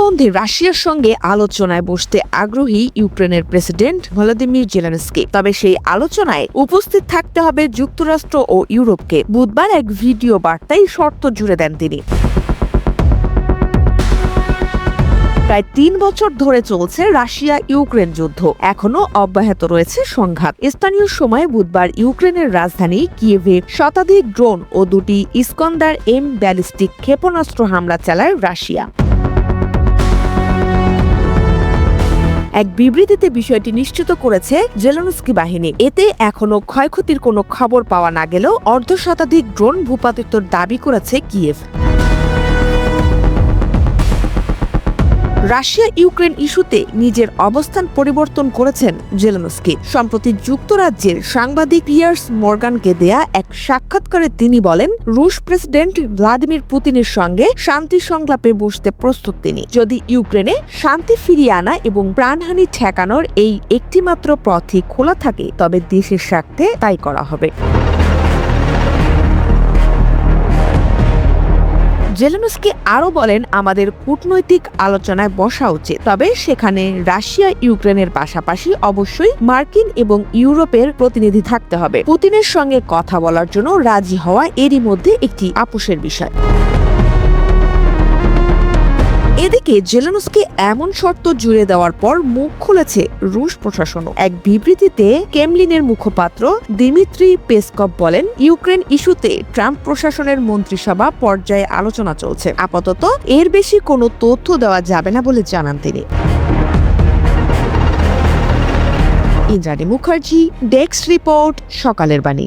সম্বন্ধে রাশিয়ার সঙ্গে আলোচনায় বসতে আগ্রহী ইউক্রেনের প্রেসিডেন্ট ভলাদিমির জেলেনস্কি। তবে সেই আলোচনায় উপস্থিত থাকতে হবে যুক্তরাষ্ট্র ও ইউরোপকে। বুধবার এক ভিডিও বার্তায় শর্ত জুড়ে দেন তিনি। প্রায় তিন বছর ধরে চলছে রাশিয়া ইউক্রেন যুদ্ধ। এখনও অব্যাহত রয়েছে সংঘাত। স্থানীয় সময় বুধবার ইউক্রেনের রাজধানী কিয়েভে শতাধিক ড্রোন ও দুটি ইস্কন্দার এম ব্যালিস্টিক ক্ষেপণাস্ত্র হামলা চালায় রাশিয়া। এক বিবৃতিতে বিষয়টি নিশ্চিত করেছে জেলনস্কি বাহিনী। এতে এখনও ক্ষয়ক্ষতির কোনো খবর পাওয়া না গেলেও অর্ধ শতাধিক ড্রোন ভূপাতিত্বর দাবি করেছে কিয়েভ। রাশিয়া ইউক্রেন ইস্যুতে নিজের অবস্থান পরিবর্তন করেছেন জেলেনস্কি। সম্প্রতি যুক্তরাজ্যের সাংবাদিক পিয়ার্স মর্গানকে দেয়া এক সাক্ষাৎকারে তিনি বলেন, রুশ প্রেসিডেন্ট ভ্লাদিমির পুতিনের সঙ্গে শান্তি সংলাপে বসতে প্রস্তুত তিনি। যদি ইউক্রেনে শান্তি ফিরিয়ে আনা এবং প্রাণহানি ঠেকানোর এই একটিমাত্র পথই খোলা থাকে, তবে দেশের স্বার্থে তাই করা হবে। জেলেনস্কি আরও বলেন, আমাদের কূটনৈতিক আলোচনায় বসা উচিত। তবে সেখানে রাশিয়া, ইউক্রেনের পাশাপাশি অবশ্যই মার্কিন এবং ইউরোপের প্রতিনিধি থাকতে হবে। পুতিনের সঙ্গে কথা বলার জন্য রাজি হওয়া এরই মধ্যে একটি আপোষের বিষয়। এদিকে জেলেনস্কি এমন শর্ত জুড়ে দেওয়ার পর মুখ খুলেছে রুশ প্রশাসনও। এক বিবৃতিতে কেমলিনের মুখপাত্র দিমিত্রি পেসকভ বলেন, ইউক্রেন ইস্যুতে ট্রাম্প প্রশাসনের মন্ত্রিসভা পর্যায়ে আলোচনা চলছে। আপাতত এর বেশি কোনো তথ্য দেওয়া যাবে না বলে জানান তিনি। ইন্দ্রাণী মুখার্জি, ডেস্ক রিপোর্ট, সকালের বাণী।